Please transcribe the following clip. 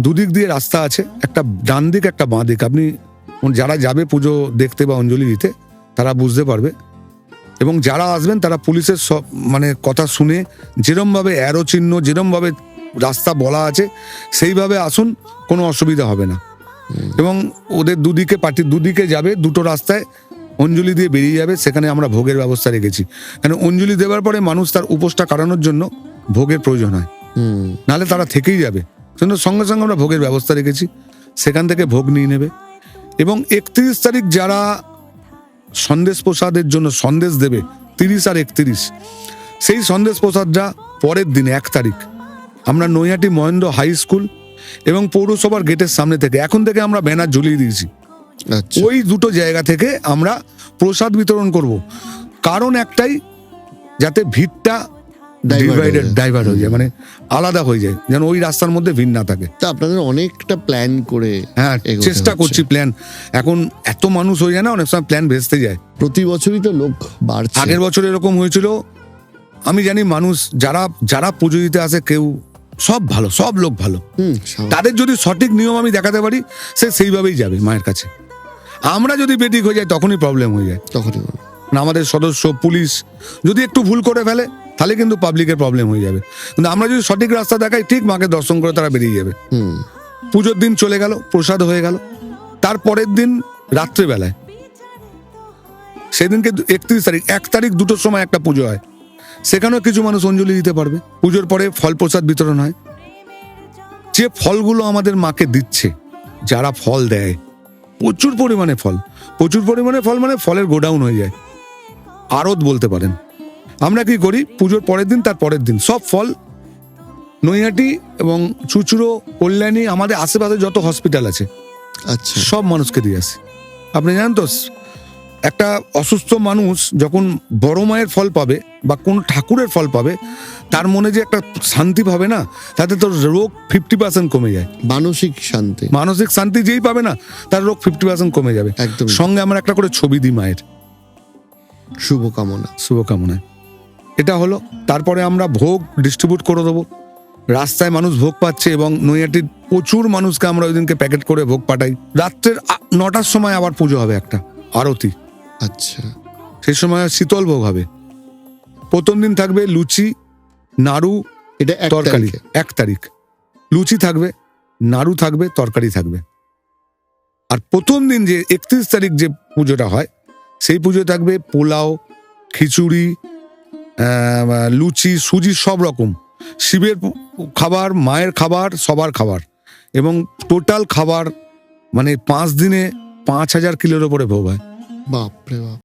দুদিক দিয়ে রাস্তা আছে একটা ডান দিক একটা বাঁ দিক। আপনি যারা যাবে পুজো দেখতে বা অঞ্জলি দিতে তারা বুঝতে পারবে। এবং যারা আসবেন তারা পুলিশের সব মানে কথা শুনে যেরমভাবে অ্যারো চিহ্ন যেরমভাবে রাস্তা বলা আছে সেইভাবে আসুন কোনো অসুবিধা হবে না। এবং ওদের দুদিকে পার্টি দুদিকে যাবে দুটো রাস্তায় অঞ্জলি দিয়ে বেরিয়ে যাবে সেখানে আমরা ভোগের ব্যবস্থা রেখেছি। কারণ অঞ্জলি দেওয়ার পরে মানুষ তার উপোসটা কাটানোর জন্য ভোগের প্রয়োজন হয়। নাহলে তারা থেকেই যাবে। কিন্তু সঙ্গে সঙ্গে আমরা ভোগের ব্যবস্থা রেখেছি। সেখান থেকে ভোগ নিয়ে নেবে। এবং একত্রিশ তারিখ যারা সন্দেশ প্রসাদের জন্য সন্দেশ দেবে তিরিশ আর একত্রিশ সেই সন্দেশ প্রসাদটা পরের দিন এক তারিখ। আমরা নৈহাটি মহেন্দ্র হাই স্কুল এবং পৌরসভার গেটের সামনে থেকে এখন থেকে আমরা ব্যানার ঝুলিয়ে দিয়েছি। আচ্ছা। ওই দুটো জায়গা থেকে আমরা প্রসাদ বিতরণ করব। কারণ একটাই যাতে ভিড়টা ডিভাইডেড। ডাইভার্ট হয়ে যায়। মানে আলাদা হয়ে যায়। যেন ওই রাস্তার মধ্যে ভিড় না থাকে। তা আপনাদের অনেকটা প্ল্যান করে হ্যাঁ চেষ্টা করছি প্ল্যান এখন এত মানুষ হয়ে যায় না অনেক সময় প্ল্যান ভেস্তে যায়। প্রতি বছরই তো লোক বাড়ছে। আগের বছর এরকম হয়েছিল আমি জানি মানুষ যারা যারা পুজো দিতে আসে কেউ সব ভালো সব লোক ভালো। তাদের যদি সঠিক নিয়ম আমি দেখাতে পারি সে সেইভাবেই যাবে মায়ের কাছে। আমরা যদি বেদিক হয়ে যাই তখনই প্রবলেম হয়ে যায়। তখনই না আমাদের সদস্য পুলিশ যদি একটু ভুল করে ফেলে তাহলে কিন্তু পাবলিকের প্রবলেম হয়ে যাবে। কিন্তু আমরা যদি সঠিক রাস্তা দেখাই ঠিক মাকে দর্শন করে তারা বেরিয়ে যাবে। হুম। পুজোর দিন চলে গেল প্রসাদ হয়ে গেল। তার পরের দিন রাত্রেবেলায়। সেদিনকে একত্রিশ তারিখ এক তারিখ দুটোর সময় একটা পুজো হয়। সেখানেও কিছু মানুষ অঞ্জলি দিতে পারবে। পুজোর পরে ফল প্রসাদ বিতরণ হয়। যে ফলগুলো আমাদের মাকে দিচ্ছে যারা ফল দেয় প্রচুর পরিমাণে ফল। প্রচুর পরিমাণে ফল মানে ফলের গোডাউন হয়ে যায়। আড়ত বলতে পারেন। আমরা কি করি? পুজোর পরের দিন তার পরের দিন। সব ফল নৈহাটি এবং চুচুড়ো কল্যাণী আমাদের আশেপাশে যত হসপিটাল আছে আচ্ছা। সব মানুষকে দিয়ে আসে। আপনি জানেন তো একটা অসুস্থ মানুষ যখন বড় মায়ের ফল পাবে বা কোন ঠাকুরের ফল পাবে তার মনে যে একটা শান্তি পাবে না তাতে তোর রোগ ফিফটি পার্সেন্ট কমে যায়। মানসিক শান্তি। মানসিক শান্তি যেই পাবে না তার রোগ ফিফটি পার্সেন্ট কমে যাবে। একদম সঙ্গে আমরা একটা করে ছবি দিই মায়ের। শুভকামনা। শুভকামনায়। এটা হলো তারপরে আমরা ভোগ ডিস্ট্রিবিউট করে দেবো। রাস্তায় মানুষ ভোগ পাচ্ছে এবং নৈয়াটির প্রচুর মানুষকে আমরা ওই দিনকে প্যাকেট করে ভোগ পাঠাই। রাত্রের নটার সময় আবার পুজো হবে একটা আরতি। আচ্ছা। সেই সময় শীতল ভোগ হবে। প্রথম দিন থাকবে লুচি নাড়ু এটা এক তরকারি। এক তারিখ। লুচি থাকবে নাড়ু থাকবে তরকারি থাকবে। আর প্রথম দিন যে একত্রিশ তারিখ যে পুজোটা হয় সেই পুজো থাকবে পোলাও খিচুড়ি লুচি, সুজি সব রকম। শিবের খাবার, মায়ের খাবার, সবার খাবার। এবং টোটাল খাবার মানে পাঁচ দিনে পাঁচ হাজার কিলোর ওপরে ভোগ হয়। বাপরে বাপ।